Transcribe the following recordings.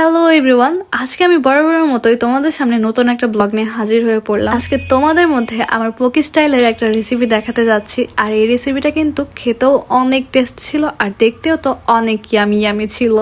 Hello everyone আজকে আমি বরাবরের মতোই তোমাদের সামনে নতুন একটা ব্লগ নিয়ে হাজির হয়ে পড়লাম। আজকে তোমাদের মধ্যে আমার পকি স্টাইলের একটা রেসিপি দেখাতে যাচ্ছি। আর এই রেসিপিটা কিন্তু খেতেও অনেক টেস্ট ছিল আর দেখতেও তো অনেক ইয়ামি ইয়ামি ছিল।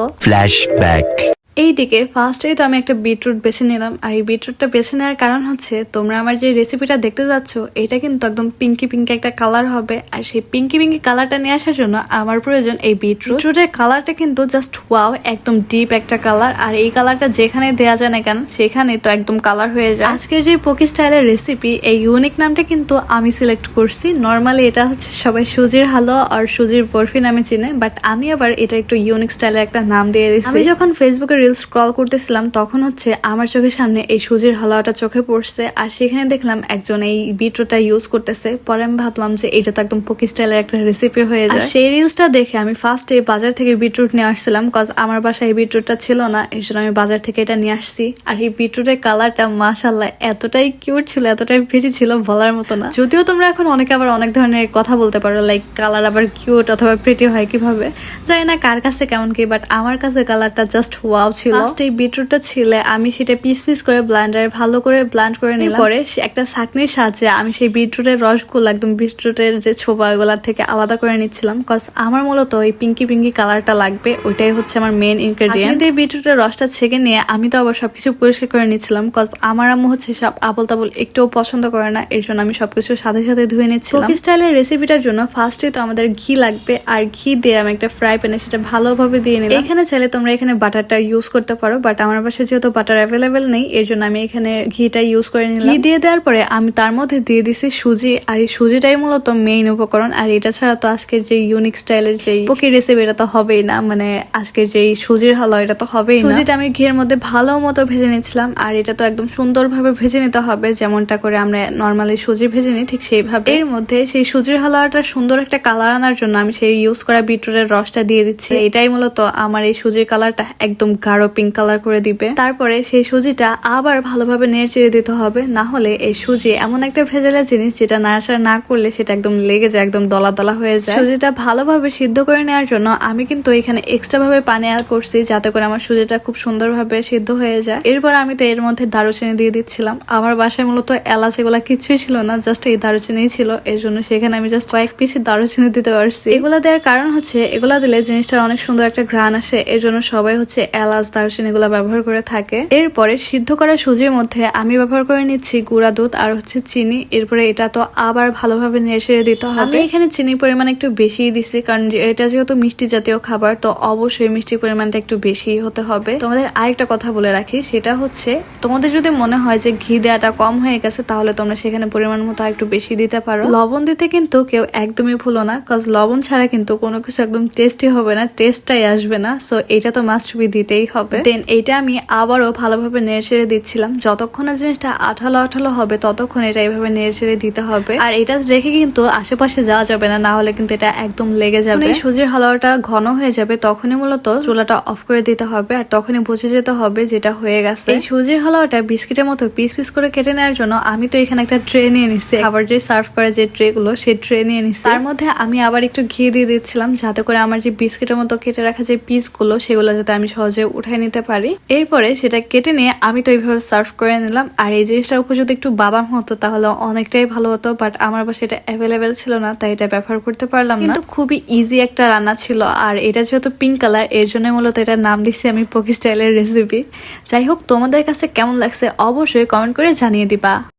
Flashback. এইদিকে ফার্স্টেই তো আমি একটা বিটরুট বেছে নিলাম। আর এই বিটরুটটা বেছে নেওয়ার কারণ হচ্ছে, তোমরা আমার যে রেসিপিটা দেখতে যাচ্ছ, এটা কিন্তু একদম পিঙ্কি পিঙ্কি একটা কালার হবে। আর সেই পিঙ্কি পিঙ্কি কালারটা নিয়ে আসার জন্য আমার প্রয়োজন এই বিটরুট বিটরুটের কালারটা কিন্তু জাস্ট ওয়াও একদম ডিপ একটা কালার আর এই কালারটা যেখানে দেয়া যায় না কেন, সেখানে তো একদম কালার হয়ে যায়। আজকের যে পোকি স্টাইলের রেসিপি এই ইউনিক নামটা কিন্তু আমি সিলেক্ট করছি। নর্মালি এটা হচ্ছে সবাই সুজির হালুয়া আর সুজির বরফি নামে চিনে বাট আমি আবার এটা একটু ইউনিক স্টাইলের একটা নাম দিয়ে দিচ্ছি আমি যখন ফেসবুকে রিলস স্ক্রল করতেছিলাম তখন হচ্ছে আমার চোখের সামনে এই সুজির হালুয়াটা চোখে পড়ছে। আর সেখানে দেখলাম একজন এই বিটরুটটা ইউজ করতেছে। পরে আমি ভাবলাম যে এটা তো একদম পোকি স্টাইলের একটা রেসিপি হয়ে যায়। সেই রিলসটা দেখে আমি ফার্স্টে বাজার থেকে বিটরুট নিয়ে আসছিলাম কজ আমার বাসায় এই বিটরুটটা ছিল না। এই জন্য আমি বাজার থেকে এটা নিয়ে আসছি। আর এই বিটরুটের কালারটা মাশাল্লাহ এতটাই কিউট ছিল এতটাই প্রিটি ছিল বলার মতো না। যদিও তোমরা এখন অনেকে আবার অনেক ধরনের কথা বলতে পারো লাইক কালার আবার কিউট অথবা প্রিটি হয় কীভাবে। জানি না কার কাছে কেমন কি বাট আমার কাছে কালারটা জাস্ট ওয়াও ছিল। লাস্ট এই বিটরুটটা ছিলে আমি সেটা পিস পিস করে ব্লান্ডারে ভালো করে ব্লান্ড করে নিলাম। পরে একটা ছাকনির সাহায্যে আমি সেই বিটরুটের রসগুলো একদম বিটরুটের যে ছোপা ওগুলার থেকে আলাদা করে নিচ্ছিলাম। কজ আমার মূলত ওই পিঙ্কি পিঙ্কি কালারটা লাগবে ওইটাই হচ্ছে আমার মেন ইনগ্রেডিয়েন্ট এই বিটরুটের রসটা ছেঁকে নিয়ে আমি তো আবার সবকিছু পরিষ্কার করে নিচ্ছিলাম। কজ আমার আম্মু হচ্ছে সব আবল তাবল একটুও পছন্দ করে না এর জন্য আমি সবকিছু সাথে সাথে ধুয়ে নিচ্ছিলাম। স্টাইলের রেসিপিটার জন্য ফার্স্টে তো আমাদের ঘি লাগবে আর ঘি দিয়ে আমি একটা ফ্রাই প্যানে সেটা ভালোভাবে দিয়ে নিলাম। এখানে চাইলে তোমরা এখানে বাটারটা ইউজ করতে পারো বাট আমার পাশে যেহেতু বাটার অ্যাভেলেবেল নেই এর জন্য আমি এখানে ঘিটা ইউজ করে নিলাম। ঘি দিয়ে দেওয়ার পরে আমি তার মধ্যে দিয়ে দিছি সুজি আর এই সুজিটাই মূলত মেইন উপকরণ আর এটা ছাড়া তো আজকের যে ইউনিক স্টাইলের যে পকি রেসিপি এটা তো হবেই না মানে আজকের যে সুজির হালুয়া এটা তো হবেই না। সুজিটা আমি ঘিয়ের মধ্যে ভালো মতো ভেজে নিচ্ছিলাম আর এটা তো একদম সুন্দরভাবে ভেজে নিতে হবে যেমনটা করে আমরা নর্মালি সুজি ভেজে নিই ঠিক সেইভাবে। এর মধ্যে সেই সুজির হালুয়াটা সুন্দর একটা কালার আনার জন্য আমি সেই ইউজ করা বিটরুটের রসটা দিয়ে দিচ্ছি। এটাই মূলত আমার এই সুজির কালারটা একদম গাঢ় পিঙ্ক কালার করে দিবে। তারপরে সেই সুজিটা আবার ভালোভাবে নেড়ে চেড়ে দিতে হবে। না হলে এই সুজি এমন একটা ভেজালের জিনিস যেটা নাড়াচাড়া না করলে সেটা একদম লেগে যায়, একদম দলা দলা হয়ে যায়। সুজিটা ভালোভাবে সিদ্ধ করে নেওয়ার জন্য আমি কিন্তু এখানে এক্সট্রা ভাবে পানি অ্যাড করছি যাতে করে আমার সুজিটা খুব সুন্দরভাবে সিদ্ধ হয়ে যায়। এরপর আমি তো এর মধ্যে দারুচিনি দিয়ে দিচ্ছিলাম। আমার বাসায় মূলত এলাচ এগুলা কিছুই ছিল না জাস্ট এই দারুচিনি ছিল। এর জন্য সেখানে আমি জাস্ট কয়েক পিসি দারুচিনি দিতে পারছি। এগুলা দেওয়ার কারণ হচ্ছে, এগুলা দিলে জিনিসটার অনেক সুন্দর একটা ঘ্রাণ আসে। এর জন্য সবাই হচ্ছে এলাচ দারুচিনি এগুলা ব্যবহার করে থাকে। এরপরে সিদ্ধ করা সুজির মধ্যে আমি ব্যবহার করে নিচ্ছি গুঁড়া দুধ আর হচ্ছে চিনি। এরপরে এটা তো আবার ভালোভাবে নেড়ে দিতে হবে। আমি এখানে চিনির পরিমাণ একটু বেশি দিছি, কারণ এটা যেহেতু মিষ্টি জাতীয় খাবার, তো অবশ্যই মিষ্টির পরিমাণটা একটু বেশি হতে হবে। তোমাদের আরেকটা কথা বলে রাখি, সেটা হচ্ছে তোমাদের যদি মনে হয় যে ঘি দেওয়াটা কম হয়ে গেছে, তাহলে তোমরা সেখানে পরিমাণ মতো একটু বেশি দিতে পারো। লবণ দিতে কিন্তু কেউ একদমই ভুলো না কজ লবণ ছাড়া কিন্তু কোনো কিছু একদম টেস্টি হবে না টেস্টটাই আসবে না। সো এটা তো মাস্ট বি দিতেই হবে। দেন এটা আমি আবারও ভালোভাবে নেড়ে ছেড়ে দিচ্ছিলাম। যতক্ষণ না জিনিসটা আঠালো আঠালো হবে ততক্ষণ এটা এইভাবে নেড়ে ছেড়ে দিতে হবে। আর এটা রেখে কিন্তু আশেপাশে যাওয়া যাবে না না হলে কিন্তু এটা একদম লেগে যাবে। সুজির হালুয়াটা ঘন হয়ে যাবে তখনই মূলত চুলাটা অফ করে দিতে হবে। আর তখনই বুঝে যেতে হবে যেটা হয়ে গেছে। এই সুজির হালুয়াটা বিস্কিটের মতো পিস পিস করে কেটে নেওয়ার জন্য আমি তো এখানে একটা ট্রে নিয়ে নিচ্ছি খাবার যে সার্ভ করে যে ট্রে গুলো সেই ট্রে নিয়ে নিচ্ছি তার মধ্যে আমি আবার একটু ঘি দিয়ে দিচ্ছিলাম যাতে করে আমার যে বিস্কিটের মতো কেটে রাখা যে পিসগুলো সেগুলো যাতে আমি সহজে উঠাই নিতে পারি। এরপরে সেটা কেটে নিয়ে আমি তো এইভাবে সার্ভ করে নিলাম। আর এই জিনিসটার উপর যদি একটু বাদাম হতো তাহলে অনেকটাই ভালো হতো, বাট আমার পাশে এটা অ্যাভেলেবেল ছিল না, তাই এটা ব্যবহার করতে পারলাম না। কিন্তু খুবই ইজি একটা রান্না ছিল। আর এটা যেহেতু পিঙ্ক কালারের জন্য মূলত এটার নাম দিচ্ছি আমি পোকি স্টাইলের রেসিপি যাই হোক, তোমাদের কাছে কেমন লাগছে অবশ্যই কমেন্ট করে জানিয়ে দিবা।